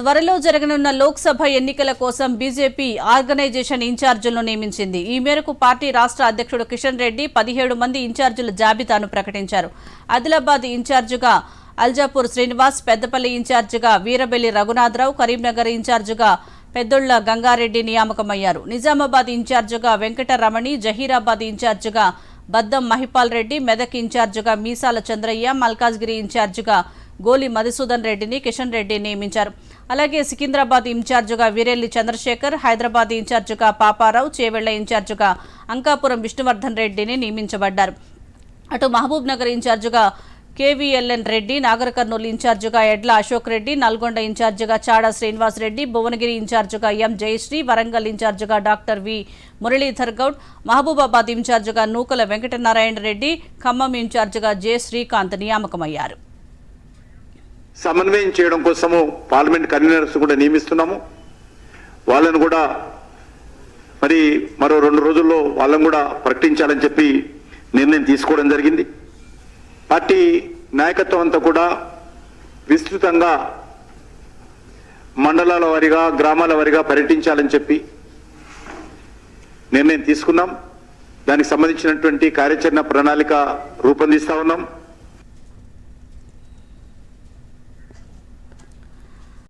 త్వరలో జరగనున్న లోక్సభ ఎన్నికల కోసం బీజేపీ ఆర్గనైజేషన్ ఇన్ఛార్జీలను నియమించింది. ఈ మేరకు పార్టీ రాష్ట్ర అధ్యక్షుడు కిషన్ రెడ్డి పదిహేడు మంది ఇన్ఛార్జీల జాబితాను ప్రకటించారు. ఆదిలాబాద్ ఇన్ఛార్జిగా అల్జాపూర్ శ్రీనివాస్ పెద్దపల్లి ఇన్ఛార్జిగా వీరబెల్లి రఘునాథరావు కరీంనగర్ ఇన్ఛార్జిగా పెద్దొళ్ళ గంగారెడ్డి నియామకమయ్యారు. నిజామాబాద్ ఇన్ఛార్జిగా వెంకటరమణి జహీరాబాద్ ఇన్ఛార్జిగా బద్దం మహిపాల్ రెడ్డి మెదక్ ఇన్ఛార్జిగా మీసాల చంద్రయ్య మల్కాజ్గిరి ఇన్ఛార్జిగా గోలి మధుసూదన్ రెడ్డిని కిషన్ రెడ్డి నియమించారు. అలాగే సికింద్రాబాద్ ఇన్ఛార్జిగా వీరెల్లి చంద్రశేఖర్ హైదరాబాద్ ఇన్ఛార్జిగా పాపారావు చేవెళ్ళ ఇన్ఛార్జిగా అంకాపురం విష్ణువర్ధన్ రెడ్డిని నియమించబడ్డారు. అటు మహబూబ్ నగర్ ఇన్ఛార్జిగా కేవీఎల్ఎన్ రెడ్డి నాగర్ కర్నూలు ఇన్ఛార్జిగా ఎడ్ల అశోక్ రెడ్డి నల్గొండ ఇన్ఛార్జిగా చాడా శ్రీనివాస్ రెడ్డి భువనగిరి ఇన్ఛార్జిగా ఎం జయశ్రీ వరంగల్ ఇన్ఛార్జిగా డాక్టర్ వి మురళీధర్ గౌడ్ మహబూబాబాద్ ఇన్ఛార్జిగా నూకల వెంకటనారాయణ రెడ్డి ఖమ్మం ఇన్ఛార్జిగా జె శ్రీకాంత్ నియామకమయ్యారు. సమన్వయం చేయడం కోసము పార్లమెంట్ కన్వీనర్స్ కూడా నియమిస్తున్నాము. వాళ్ళను కూడా మరి మరో రెండు రోజుల్లో వాళ్ళని కూడా ప్రకటించాలని చెప్పి నిర్ణయం తీసుకోవడం జరిగింది. పార్టీ నాయకత్వం అంతా కూడా విస్తృతంగా మండలాల వారిగా గ్రామాల వారిగా పర్యటించాలని చెప్పి నిర్ణయం తీసుకున్నాం. దానికి సంబంధించినటువంటి కార్యాచరణ ప్రణాళిక రూపొందిస్తా ఉన్నాం.